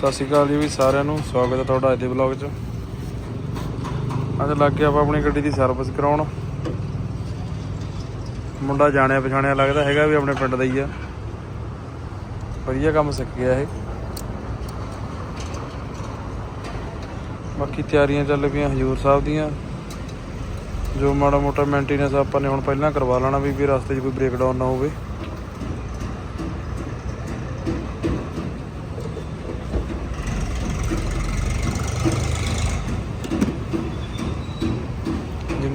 ਸਤਿ ਸ਼੍ਰੀ ਅਕਾਲ ਜੀ, ਵੀ ਸਾਰਿਆਂ ਨੂੰ ਸਵਾਗਤ ਹੈ ਤੁਹਾਡਾ ਅੱਜ ਦੇ ਵਲੌਗ 'ਚ। ਅੱਜ ਲੱਗ ਗਿਆ ਆਪਾਂ ਆਪਣੀ ਗੱਡੀ ਦੀ ਸਰਵਿਸ ਕਰਾਉਣ। ਮੁੰਡਾ ਜਾਣਿਆ ਪਛਾਣਿਆ ਲੱਗਦਾ ਹੈਗਾ ਵੀ ਆਪਣੇ ਪਿੰਡ ਦਾ ਹੀ ਆ। ਵਧੀਆ ਕੰਮ ਸਿੱਖ ਗਿਆ ਇਹ। ਬਾਕੀ ਤਿਆਰੀਆਂ ਚੱਲ ਪਈਆਂ ਹਜੂਰ ਸਾਹਿਬ ਦੀਆਂ। ਜੋ ਮਾੜਾ ਮੋਟਾ ਮੇਨਟੇਨੈਂਸ ਆਪਾਂ ਨੇ ਹੁਣ ਪਹਿਲਾਂ ਕਰਵਾ ਲੈਣਾ ਵੀ ਵੀ ਰਸਤੇ 'ਚ ਕੋਈ ਬ੍ਰੇਕਡਾਊਨ ਨਾ ਹੋਵੇ।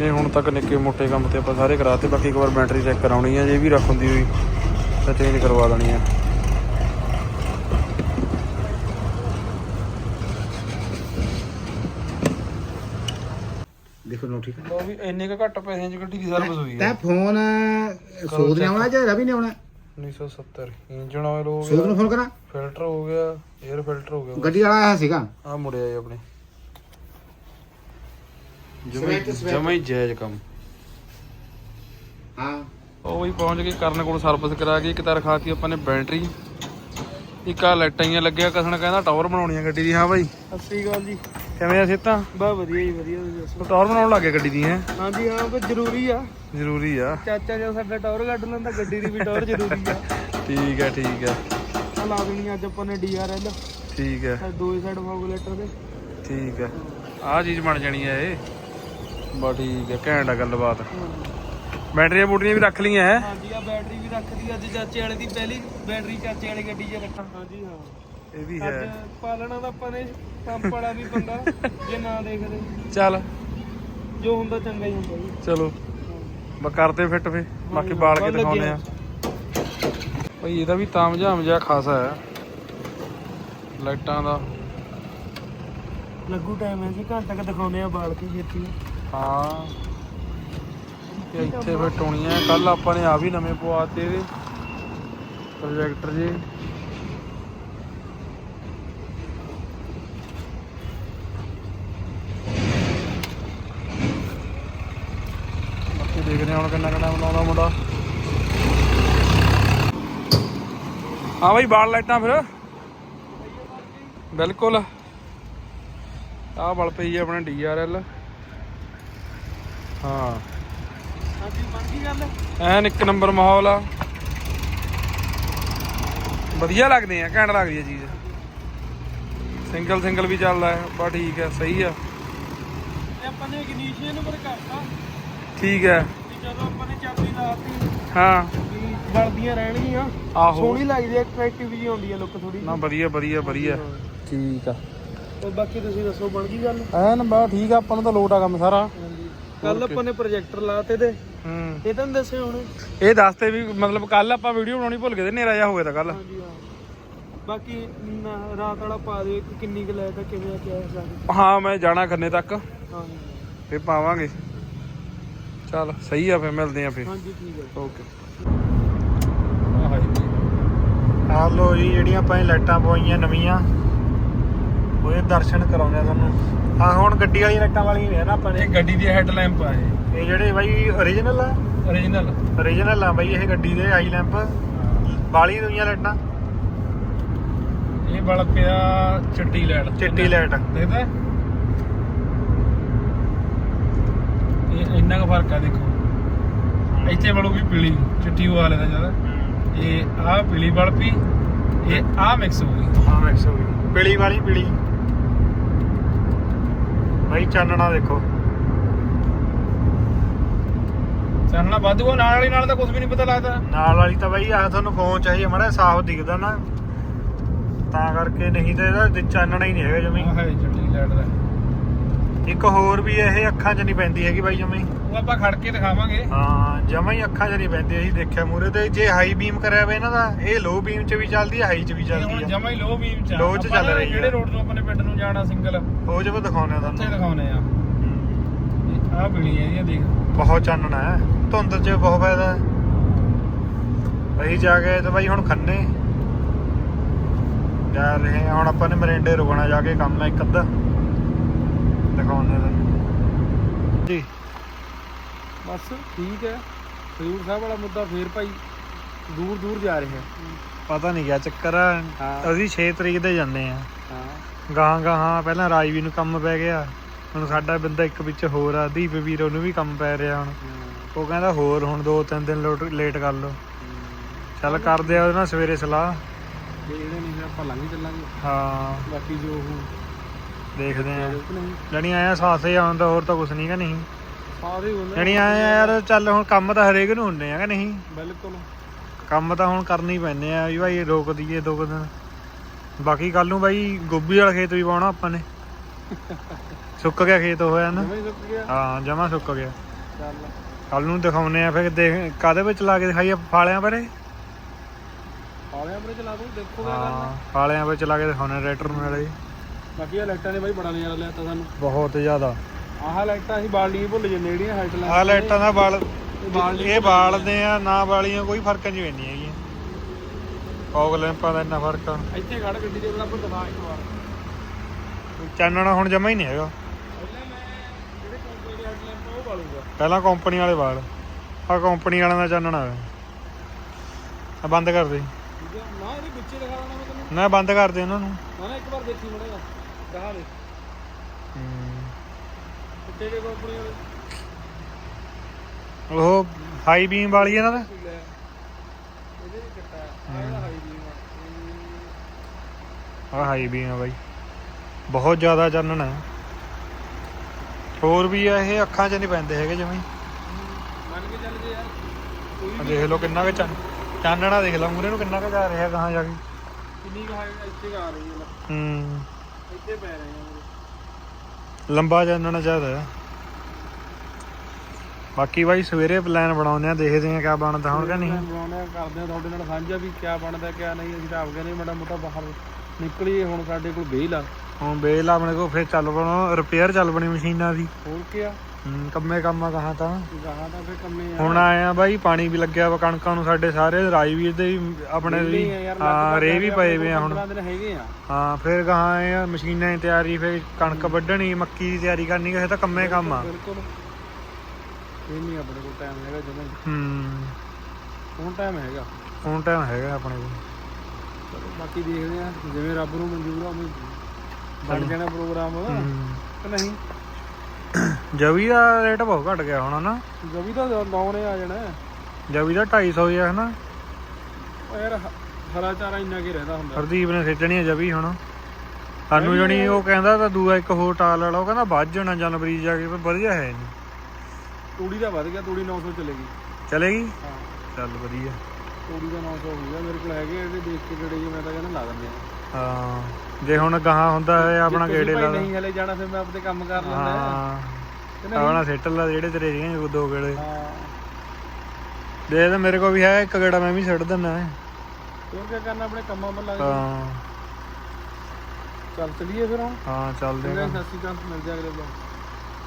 ਜਿੰਨੇ ਹੁਣ ਤੱਕ ਨਿੱਕੇ ਮੋਟੇ ਕੰਮ ਤੇ ਆਪਾਂ ਸਾਰੇ ਕਰਾਤੇ ਬਾਕੀ ਇੱਕ ਵਾਰ ਬੈਟਰੀ ਚੈੱਕ ਕਰਾਉਣੀ ਹੈ ਜੇ ਵੀ ਰੱਖ ਹੁੰਦੀ ਹੋਈ ਤਾਂ ਚੇਂਜ ਕਰਵਾ ਦੇਣੀ ਹੈ ਦੇਖੋ ਨੋ ਠੀਕ ਉਹ ਵੀ ਇੰਨੇ ਕੁ ਘੱਟ ਪੈਸਿਆਂ 'ਚ ਗੱਡੀ ਦੀ ਸਰਵਿਸ ਹੋਈ ਤੈ ਹੈ ਫੋਨ ਸੋਧ ਨੇ ਆਉਣਾ ਜਾਂ ਰਵੀ ਨੇ ਆਉਣਾ? 1970 ਇੰਜਨ ਆਇਲ ਹੋ ਸੋਧ ਨੂੰ ਗਿਆ ਫੋਨ ਕਰਾਂ? ਫਿਲਟਰ ਹੋ ਗਿਆ 에ਅਰ ਫਿਲਟਰ ਹੋ ਗਿਆ। ਗੱਡੀ ਵਾਲਾ ਆਇਆ ਸੀਗਾ? ਆ ਮੁੜਿਆ ਜੀ ਆਪਣੇ। ਜਮਾ ਸਵੈਟ। ਜਮਾ ਹੀ ਜਾਇਜ਼ ਕੰਮ। ਹਾਂ। ਉਹ ਵੀ ਪਹੁੰਚ ਗਏ ਕਰਨ ਕੋਲ ਸਰਵਿਸ ਕਰਾ ਕੇ ਇੱਕ ਤਾਂ ਰਖਾਤੀ ਆਪਾਂ ਨੇ ਬੈਟਰੀ। ਇੱਕ ਆ ਲਾਈਟਾਂ ਹੀ ਲੱਗਿਆ ਕਸਣ ਕਹਿੰਦਾ ਟਾਵਰ ਬਣਾਉਣੀ ਆ ਗੱਡੀ ਦੀ ਹਾਂ ਬਾਈ। ਸਤਿ ਸ਼੍ਰੀ ਅਕਾਲ ਜੀ। ਕਿਵੇਂ ਆ ਸਿੱਤਾ ਬਾ ਵਧੀਆ ਜੀ ਵਧੀਆ ਤੁਸੀਂ ਦੱਸੋ? ਟਾਵਰ ਬਣਾਉਣ ਲੱਗੇ ਗੱਡੀ ਦੀ ਹੈ? ਹਾਂਜੀ ਹਾਂ ਪਰ ਜ਼ਰੂਰੀ ਆ। ਜ਼ਰੂਰੀ ਆ। ਚਾਚਾ ਜੇ ਸਾਡਾ ਟੌਰ ਕੱਢ ਲੈਂਦਾ ਗੱਡੀ ਦੀ ਵੀ ਟੌਰ ਜ਼ਰੂਰੀ ਆ। ਠੀਕ ਹੈ ਠੀਕ ਆ। ਲਾ ਦੇਣੀ ਅੱਜ ਆਪਾਂ ਨੇ ਡੀਆਰਐਲ ਠੀਕ ਹੈ ਦੋਏ ਸਾਈਡ ਫਾਗੂਲੇਟਰ ਦੇ। ਠੀਕ ਹੈ ਆਹ ਚੀਜ਼ ਬਣ ਜਾਣੀ ਹੈ ਇਹ। ਬਾ ਠੀਕ ਹੈ ਘੈਂਟ ਆ ਗੱਲਬਾਤ। ਬੈਟਰੀਆਂ ਬੂਟਰੀਆਂ ਵੀ ਰੱਖ ਲਈਆਂ ਹੈ? ਹਾਂਜੀ ਆ ਬੈਟਰੀ ਵੀ ਰੱਖਦੀ ਅੱਜ ਚਾਚੇ ਵਾਲੇ ਦੀ ਪਹਿਲੀ ਬੈਟਰੀ ਚਾਚੇ ਵਾਲੀ ਗੱਡੀ 'ਚ ਰੱਖਾਂ। ਹਾਂਜੀ ਹਾਂ। ਇਹ ਵੀ ਅੱਜ ਹੈ ਪਾਲਣਾ ਦਾ ਆਪਾਂ ਨੇ ਪੰਪ ਵਾਲਾ ਵੀ ਪੰਗਾ ਜੇ ਨਾ ਦੇਖਦੇ। ਚੱਲ। ਜੋ ਹੁੰਦਾ ਚੰਗਾ ਹੀ ਹੁੰਦਾ ਜੀ। ਚਲੋ। ਬਾ ਕਰਦੇ ਫਿੱਟ ਫੇ ਬਾਕੀ ਬਾਲ ਕੇ ਬਾਲ ਦਿਖਾਉਨੇ ਆ ਭਾਈ ਇਹਦਾ ਵੀ ਤਾਮਝਾਮ ਜਿਹਾ ਖਾਸਾ ਹੈ। ਲਾਈਟਾਂ ਦਾ। ਲੱਗੂ ਟਾਈਮ ਹੈ ਜੀ ਘੰਟਾ ਕ ਦਿਖਾਉਨੇ ਆ ਬਾਲ ਕੇ ਛੇਤੀ ਹਾਂ। ਤੇ ਇੱਥੇ ਫਿਰ ਟੋਣੀਆਂ ਕੱਲ ਆਪਾਂ ਨੇ ਆ ਵੀ ਨਵੇਂ ਪਵਾਤੇ ਇਹਦੇ। ਪ੍ਰੋਜੈਕਟਰ ਜੀ। ਬਾਕੀ ਦੇਖਦੇ ਹਾਂ ਹੁਣ ਕਿੰਨਾ ਕਿੰਨਾ ਬਣਾਉਂਦਾ ਮੁੰਡਾ। ਹਾਂ ਬਈ, ਬਾਲ ਲਾਈਟਾਂ ਫਿਰ। ਬਿਲਕੁਲ। ਆਹ ਬਲ ਪਈ ਹੈ ਆਪਣੇ ਡੀਆਰਐਲ ਹਾਂ। ਹਾਂਜੀ ਬਣ ਗਈ ਗੱਲ? ਐਨ ਇੱਕ ਨੰਬਰ ਮਾਹੌਲ ਆ। ਵਧੀਆ ਲੱਗਦੇ ਆ ਘੈਂਟ ਲੱਗਦੀ ਆ ਚੀਜ਼। ਸਿੰਗਲ ਸਿੰਗਲ ਵੀ ਚੱਲਦਾ ਹੈ ਬਾ ਠੀਕ ਹੈ ਸਹੀ ਆ। ਤੇ ਆਪਾਂ ਨੇ ਕਰਤਾ। ਠੀਕ ਹੈ। ਵੀ ਜਦੋਂ ਆਪਾਂ ਨੇ ਚਾਬੀ ਲਾਤੀ ਹਾਂ। ਵੀ ਬਲਦੀਆਂ ਰਹਿਣਗੀਆਂ। ਆਹੋ। ਸੋਹਣੀ ਲੱਗਦੀ ਐ ਅਟਰੈਕਟਿਵ ਜੀ ਆਉਂਦੀ ਐ ਲੁੱਕ ਥੋੜੀ ਨਾ ਵਧੀਆ ਵਧੀਆ ਵਧੀਆ। ਠੀਕ ਆ। ਤੇ ਬਾਕੀ ਤੁਸੀਂ ਦੱਸੋ ਬਣ ਗਈ ਗੱਲ? ਐਨ ਬਾ ਠੀਕ ਆ ਆਪਾਂ ਨੂੰ ਤਾਂ ਲੋਟ ਆ ਕੰਮ ਸਾਰਾ। ਕੱਲ ਆਪਾਂ ਨੇ ਪ੍ਰੋਜੈਕਟਰ ਲਾਤੇ ਤੇ ਹੂੰ। ਇਹ ਤਾਂ ਦੱਸਿਓ ਹੁਣ। ਇਹ ਦੱਸਤੇ ਵੀ ਮਤਲਬ ਕੱਲ ਆਪਾਂ ਵੀਡੀਓ ਬਣਾਉਣੀ ਭੁੱਲ ਗਏ ਤੇ ਹਨੇਰਾ ਜਿਹਾ ਹੋ ਗਿਆ ਤਾਂ ਕੱਲ ਹਾਂਜੀ ਹਾਂ। ਬਾਕੀ ਨਾ- ਰਾਤ ਵਾਲਾ ਪਾ ਦਿਓ ਕਿ ਕਿੰਨੀ ਕੁ ਲੈ ਤਾਂ ਕਿਵੇਂ ਆ ਕਿਆ ਹਿਸਾਬ ਹਾਂ ਮੈਂ ਜਾਣਾ ਖੰਨੇ ਤੱਕ। ਹਾਂਜੀ। ਫੇ ਪਾਵਾਂਗੇ। ਚੱਲ ਸਹੀ ਆ ਫੇ ਮਿਲਦੇ ਆ ਫੇ ਹਾਂਜੀ ਠੀਕ ਹੈ ਓਕੇ ਆ ਲੋ ਜੀ। ਜਿਹੜੀਆਂ ਆਪਾਂ ਇਹ ਲਾਈਟਾਂ ਪਵਾਈਆਂ ਨਵੀਆਂ ਉਹਦੇ ਦਰਸ਼ਨ ਕਰਾਉਂਦੇ ਆ ਤੁਹਾਨੂੰ। ਆ ਹੁਣ ਗੱਡੀ ਵਾਲੀ ਲਾਈਟਾਂ ਵਾਲੀਆਂ ਨੇ ਨਾ ਆਪਾਂ ਨੇ। ਇਹ ਗੱਡੀ ਦੀ ਹੈਡ ਲੈਂਪ ਆ ਇਹ। ਇਹ ਜਿਹੜੇ ਬਾਈ origignal ਆ? Origignal origignal ਆ ਬਾਈ ਇਹ ਗੱਡੀ ਦੇ ਆਈ ਲੈਂਪ। ਬਾਲੀ ਦੁਨੀਆਂ ਲਾਈਟਾਂ ਇਹ ਬਲ ਪਿਆ ਚਿੱਟੀ ਲਾਈਟ ਚਿੱਟੀ ਲਾਈਟ ਦੇਖਦਾ? ਹੈ? ਇਹ ਇੰਨਾ ਕੁ ਫ਼ਰਕ ਆ ਦੇਖੋ। ਇੱਥੇ ਬਲੂਗੀ ਪੀਲੀ ਚਿੱਟੀ ਉਹ ਵਾਲੇ ਦਾ ਜ਼ਿਆਦਾ। ਇਹ ਆਹ ਪੀਲੀ ਬਲ ਪੀ ਇਹ ਆਹ ਮਿਕਸ ਹੋ ਗਈ। ਹਾਂ ਮਿਕਸ ਹੋ ਗਈ। ਪੀਲੀ ਵਾਲੀ ਪੀਲੀ। ਬਾਈ ਚਾਨਣਾ ਦੇਖੋ। ਚਾਨਣਾ ਵਾਧੂ ਨਾਲ ਵਾਲੀ ਨਾਲ ਤਾਂ ਕੁਝ ਵੀ ਨਹੀਂ ਪਤਾ ਲੱਗਦਾ। ਨਾਲ ਵਾਲੀ ਤਾਂ ਬਾਈ ਆਹ ਤੁਹਾਨੂੰ ਫੋਨ ਚਾਹੀਏ ਮੜਾ ਸਾਫ਼ ਦਿਖਦਾ ਨਾ। ਤਾਂ ਕਰਕੇ ਨਹੀਂ ਤਾਂ ਇਹਦਾ ਚਾਨਣਾ ਹੀ ਨਹੀਂ ਹੈਗਾ ਜਮੀ। ਹੈ ਚਿੱਟੀ ਲਾਈਟ ਦਾ। ਇੱਕ ਹੋਰ ਵੀ ਇਹ ਅੱਖਾਂ 'ਚ ਨਹੀਂ ਪੈਂਦੀ ਹੈਗੀ ਬਾਈ ਜਮੀ। ਉਹ ਆਪਾਂ ਖੜ ਕੇ ਦਿਖਾਵਾਂਗੇ। ਹਾਂ ਜਮਾ ਹੀ ਅੱਖਾਂ 'ਚ ਨਹੀਂ ਪੈਂਦੀ ਅਸੀਂ ਦੇਖਿਆ ਮੂਰੇ ਤੇ। ਜੇ ਹਾਈ ਬੀਮ ਕਰਿਆ ਹੋਇਆ ਇਹਨਾਂ ਦਾ ਇਹ ਲੋ ਬੀਮ 'ਚ ਵੀ ਚੱਲਦੀ ਹੈ ਹਾਈ 'ਚ ਵੀ ਇਹ ਹੁਣ ਚੱਲਦੀ ਹੈ ਜਮਾ ਹੀ ਲੋ ਬੀਮ ਚ ਆ। Low 'ਚ ਚੱਲ ਰਹੀ ਆ। ਜਿਹੜੇ ਰੋਡ ਤੋਂ ਆਪਣੇ ਪਿੰਡ ਨੂੰ ਜਾਣਾ ਸਿੰਗਲ ਉਹ ਜਦੋਂ ਦਿਖਾਉਂਦੇ ਆ ਉੱਥੇ ਤੁਹਾਨੂੰ ਦਿਖਾਉਨੇ ਆ ਆਹ ਪੀਲੀ ਹੈ ਇਹਦੀਆਂ ਦੇਖ। ਬਹੁਤ ਚਾਨਣਾ ਹੈ ਧੁੰਦ 'ਚ ਬਹੁਤ ਫਾਇਦਾ। ਹੈ ਅਸੀਂ ਜਾ ਕੇ ਤੇ ਬਾਈ ਹੁਣ ਖੰਨੇ। ਜਾ ਰਹੇ ਹਾਂ। ਹੁਣ ਆਪਾਂ ਨੇ ਮਰਿੰਡੇ ਰੁਕਣਾ ਜਾ ਕੇ ਕੰਮ ਹੈ ਇੱਕ ਅੱਧਾ। ਦਿਖਾਉਂਦੇ ਤੁਹਾਨੂੰ ਜੀ। ਬਸ ਠੀਕ ਹੈ। ਹਜ਼ੂਰ ਸਾਹਿਬ ਵਾਲਾ ਮੁੱਦਾ ਫੇਰ ਭਾਈ ਦੂਰ ਦੂਰ ਜਾ ਰਿਹਾ। ਪਤਾ ਨਹੀਂ ਕਿਆ ਚੱਕਰ। ਅਸੀਂ 6 ਤਰੀਕ ਦੇ ਜਾਂਦੇ ਆ। ਹਾਂ। ਗਾਹਾਂ ਗਾਹਾਂ ਪਹਿਲਾਂ ਰਾਜਵੀਰ ਨੂੰ ਕੰਮ ਪੈ ਗਿਆ। ਹੁਣ ਸਾਡਾ ਬੰਦਾ ਇੱਕ ਵਿੱਚ ਹੋਰ ਆ ਦੀਪ ਵੀਰ ਉਹਨੂੰ ਵੀ ਕੰਮ ਪੈ ਰਿਹਾ ਹੁਣ। ਉਹ ਕਹਿੰਦਾ ਹੋਰ ਹੁਣ ਦੋ ਤਿੰਨ ਦਿਨ ਲੋਟ ਕਰ ਲਓ। ਚੱਲ ਕਰਦੇ ਆ ਉਹਦੇ ਨਾਲ ਸਵੇਰੇ ਸਲਾਹ। ਜੇ ਇਹਦੇ ਨਹੀਂ ਆਪਾਂ ਲੰਘ ਚੱਲਾਂਗੇ। ਹਾਂ। ਬਾਕੀ ਜੋ ਉਹ ਦੇਖਦੇ ਆ। ਕਿ ਜਣੀ ਆਇਆ ਸਾਸੇ ਆਉਣ ਦਾ ਹੋਰ ਤਾਂ ਕੁਛ ਨਹੀਂ ਗਾ ਨਹੀਂ। ਸਾਰੇ ਹੁੰਦੇ ਜਣੀ ਆਇਆ ਯਾਰ ਚੱਲ ਹੁਣ ਕੰਮ ਤਾਂ ਹਰੇਕ ਨੂੰ ਹੁੰਦੇ ਆ ਕਿ ਨਹੀਂ। ਬਿਲਕੁਲ। ਕੰਮ ਤਾਂ ਹੁਣ ਕਰਨੇ ਹੀ ਪੈਂਦੇ ਆ ਵੀ ਭਾਈ ਰੋਕ ਦਈਏ ਦੋ ਕੁ ਦਿਨ। ਬਾਕੀ ਕੱਲ ਨੂੰ ਬਾਈ ਗੋਭੀ ਵਾਲਾ ਖੇਤ ਵੀ ਪਾਉਣਾ ਆਪਾਂ ਨੇ। ਸੁੱਕ ਗਿਆ ਖੇਤ ਹੋਇਆ ਨਾ? ਹਾਂ ਜਮਾ ਸੁੱਕ ਗਿਆ। ਚੱਲ। ਕੱਲ ਨੂੰ ਦਿਖਾਉਨੇ ਆ ਫਿਰ ਦੇਖ ਕਾਦੇ ਵਿੱਚ ਲਾ ਕੇ ਦਿਖਾਈਏ? ਫਾਲਿਆਂ ਪਰੇ ਆਲਿਆਂ ਪਰ ਚਲਾ ਦੂੰ ਦੇਖੋ ਕਰਨਾ। ਫਾਲਿਆਂ ਵਿੱਚ ਲਾ ਕੇ ਦਿਖਾਉਨੇ ਰੈਟਰ ਨੂੰ ਨਾਲੇ। ਬਾਕੀ ਇਹ ਲਾਈਟਾਂ ਨੇ ਬਾਈ ਬੜਾ ਨਜ਼ਾਰਾ ਲਿਆ ਤਾ ਸਾਨੂੰ। ਬਹੁਤ ਜ਼ਿਆਦਾ। ਆਹ ਲਾਈਟਾਂ ਅਸੀਂ ਬਾਲਦੀਆਂ ਭੁੱਲ ਜੰਨੇ ਜਿਹੜੀਆਂ ਹਾਈਟ ਆਹ ਲਾਈਟਾਂ ਦਾ ਬਾਲ ਬਾਲ ਇਹ ਬਾਲਦੇ ਆ ਨਾ ਵਾਲੀਆਂ ਕੋਈ ਫ਼ਰਕ ਨਹੀਂ ਪੈਂਦੀਆਂ ਹੈਗੀਆਂ। ਫੌਗ ਲੈਂਪਾਂ ਦਾ ਇੰਨਾ ਫ਼ਰਕ ਆ। ਇੱਥੇ ਖੜ ਗੱਡੀ ਦੇ ਬਰਾਬਰ ਦਿਖਾ ਇੱਕ ਵਾਰ। ਚਾਨਣਾ ਹੁਣ ਜਮਾ ਹੀ ਨਹੀਂ ਹੈਗਾ। ਪਹਿਲਾਂ ਮੈਂ ਜਿਹੜੇ ਕੰਪਨੀ ਦੇ ਹੈਡਲੈਂਪ ਉਹ ਬਾਲੂਗਾ। ਪਹਿਲਾਂ ਕੰਪਨੀ ਵਾਲੇ ਵਾਲ ਆ ਕੰਪਨੀ ਵਾਲਿਆਂ ਦਾ ਚਾਨਣਾ ਹੈ ਆ ਬੰਦ ਕਰ ਦੇ। ਨਾ ਇਹਦੇ ਵਿੱਚ ਦਿਖਾ ਦੇਣਾ ਮੈਂ ਤੈਨੂੰ। ਨਾ ਬੰਦ ਕਰ ਦੇ ਉਹਨਾਂ ਨੂੰ। ਨਾ ਇੱਕ ਵਾਰ ਦੇਖੀ ਮੜੇਗਾ ਦਿਖਾ ਦੇ। ਕਿੱਥੇ ਦੇ ਕੰਪਨੀ ਵਾਲੇ ਉਹ ਹਾਈ ਬੀਮ ਵਾਲੀ ਇਹਨਾਂ ਦਾ ਲੈ। ਇਹਦੇ ਵੀ ਕੱਟਾ ਆ ਇਹਦਾ ਹਾਈ ਬੀਮ ਆ। ਆ ਹਾਈ ਬੀਮ ਆ ਬਾਈ। ਬਹੁਤ ਜ਼ਿਆਦਾ ਚਾਨਣਾ ਹੈ। ਹੋਰ ਵੀ ਆ ਇਹ ਅੱਖਾਂ 'ਚ ਨਹੀਂ ਪੈਂਦੇ ਹੈਗੇ ਜਮੀ। ਮੰਨ ਕੇ ਚੱਲ ਜੇ ਯਾਰ। ਕੋਈ ਦੇਖ ਲਓ ਕਿੰਨਾ ਕੁ ਚਾਨ ਚਾਨਣਾ ਦੇਖ ਲਓ ਮੂਰੇ ਨੂੰ ਕਿੰਨਾ ਕੁ ਜਾ ਰਿਹਾ ਕਹਾਂ ਜਾ ਕੇ। ਕਿੰਨੀ ਕੁ ਹਾਈ ਇੱਥੇ ਆ ਰਹੀ ਹੈ। ਹੂੰ। ਇੱਥੇ ਪੈ ਰਹੇ ਆ ਲੰਬਾ ਚਾਨਣਾ ਜ਼ਿਆਦਾ ਹੈ ਬਾਕੀ ਬਾਈ ਸਵੇਰੇ ਪਲਾਨ ਬਣਾਉਂਦੇ ਆ ਦੇਖਦੇ ਆ ਕਿਆ ਬਣਦਾ ਹੁਣ ਕਿ ਨਹੀਂ? ਬਣਾਉਣੇ ਆ, ਕਰਦੇ ਆ ਤੁਹਾਡੇ ਨਾਲ ਸਾਂਝਾ ਵੀ ਕਿਆ ਬਣਦਾ ਕਿਆ ਨਹੀਂ ਅਸੀਂ ਤਾਂ ਆਪ ਕਹਿੰਦੇ ਮਾੜਾ ਮੋਟਾ ਬਾਹਰ ਨਿਕਲੀਏ ਹੁਣ ਸਾਡੇ ਕੋਲ ਬੇਲ ਆ। ਹੁਣ ਬੇਲ ਆਪਣੇ ਕੋਲ ਫਿਰ ਚੱਲ ਪਣਾ ਰਿਪੇਅਰ ਚੱਲ ਪਣੀ ਮਸ਼ੀਨਾਂ ਦੀ। ਹੋਰ ਕਿਆ? ਹੂੰ, ਕੰਮੇ ਕੰਮਾ ਕਹਾਂ ਤਾਂ। ਗਾਹਾਂ ਤਾਂ ਫੇ ਕੰਮੇ ਆ। ਹੁਣ ਆਏ ਆ ਬਾਈ ਪਾਣੀ ਵੀ ਲੱਗਿਆ ਵਾ ਕਣਕਾਂ ਨੂੰ ਸਾਡੇ ਸਾਰੇ ਰਾਈ ਵੀ ਦੇ ਵੀ ਆਪਣੇ ਵੀ ਵਿਹਲੇ ਆ ਯਾਰ, ਹਾਂ ਰੇ ਵੀ ਪਏ ਵੇ ਆ ਹੁਣ। 15 ਦਿਨ ਹੈਗੇ ਆ। ਹਾਂ ਫਿਰ ਗਾਹਾਂ ਆਏ ਆ ਮਸ਼ੀਨਾਂ ਦੀ ਤਿਆਰੀ ਫਿਰ ਕਣਕ ਵੱਢਣੀ ਮੱਕੀ ਦੀ ਤਿਆਰੀ ਕਰਨੀ ਕਿਸੇ ਤਾਂ ਕੰਮੇ ਕੰਮ ਆ। ਬਿਲਕੁਲ ਇਹ ਨਹੀਂ ਆਪਣੇ ਕੋਲ ਟਾਈਮ ਹੈਗਾ ਜਮਾਂ ਹੀ। ਹੂੰ। ਹੁਣ ਟਾਈਮ ਹੈਗਾ। ਹੁਣ ਟਾਈਮ ਹੈਗਾ ਆਪਣੇ ਕੋਲ। ਚਲੋ ਬਾਕੀ ਦੇਖਦੇ ਆ ਜਿਵੇਂ ਰੱਬ ਨੂੰ ਮਨਜ਼ੂਰ ਆ ਉਵੇਂ ਬਣ ਜਾਣਾ ਪ੍ਰੋਗਰਾਮ ਹੂੰ। ਕਿ ਨਹੀਂ? ਜਵੀ ਦਾ ਰੇਟ ਬਹੁਤ ਘਟ ਗਿਆ ਹੁਣ ਨਾ। ਜਵੀ ਤਾਂ ਲਾਉਣੇ ਆ ਜਾਣਾ। ਜਵੀ ਦਾ 250 ਆ ਹਨਾ? ਉਹ ਯਾਰ ਹ- ਹਰਾ ਚਾਰਾ ਇੰਨਾ ਕੀ ਰਹਿੰਦਾ ਹੁੰਦਾ। ਹਰਦੀਪ ਨੇ ਖੇਚਣੀ ਆ ਜਵੀ ਹੁਣ। ਸਾਨੂੰ ਜਣੀ ਉਹ ਕਹਿੰਦਾ ਤਾਂ ਦੂਆ ਇੱਕ ਹੋਰ ਟਾਲ ਵਾਲਾ ਉਹ ਕਹਿੰਦਾ ਵੱਧ ਜਾਣਾ ਜਨਵਰੀ ਜਾ ਕੇ ਪਰ ਵਧੀਆ ਹੈ ਨਹੀਂ। ਤੂੜੀ ਦਾ ਵੱਧ ਗਿਆ ਤੂੜੀ 900 ਚਲੇਗੀ ਚਲੇਗੀ? ਹਾਂ। ਚੱਲ ਵਧੀਆ। ਤੂੜੀ ਦਾ 900 ਹੋ ਗਿਆ ਮੇਰੇ ਕੋਲ ਹੈਗੇ ਇਹਦੇ ਦੇਖ ਕੇ ਜਿਹੜੇ ਜੀ ਮੈਂ ਤਾਂ ਕਹਿੰਦਾ ਲਾ ਦਿੰਦੇ ਆ। ਹਾਂ। ਜੇ ਹੁਣ ਗਾਹਾਂ ਹੁੰਦਾ ਹੈ ਆਪਣਾ ਗੇੜੇ ਲਾ। ਨਹੀਂ ਹਲੇ ਜਾਣਾ ਫਿਰ ਮੈਂ ਆਪਦੇ ਕੰਮ ਕਰ ਲੈਂਦਾ। ਹਾਂ। ਕਿ ਨਹੀਂ? ਆਪਣਾ ਸੈਟ ਲਾ ਜਿਹੜੇ ਤੇਰੇ ਸੀਗੇ ਦੋ ਗੇੜੇ। ਹਾਂ। ਦੇ ਤਾਂ ਮੇਰੇ ਕੋਲ ਵੀ ਹੈ ਇੱਕ ਗੇੜਾ ਮੈਂ ਵੀ ਛੱਡ ਦਿੰਦਾ। ਹੋਰ ਕੀ ਕਰਨਾ ਆਪਣੇ ਕੰਮਾਂ 'ਤੇ ਲੱਗ ਜਾ ਹਾਂ। ਚੱਲ ਚਲੀਏ ਫਿਰ ਹੁਣ। ਹਾਂ ਚੱਲਦੇ ਆ ਸਤਿ ਸ਼੍ਰੀ ਅਕਾਲ ਮਿਲ ਜਾ ਅਗਲੇ ਬਲੌਗ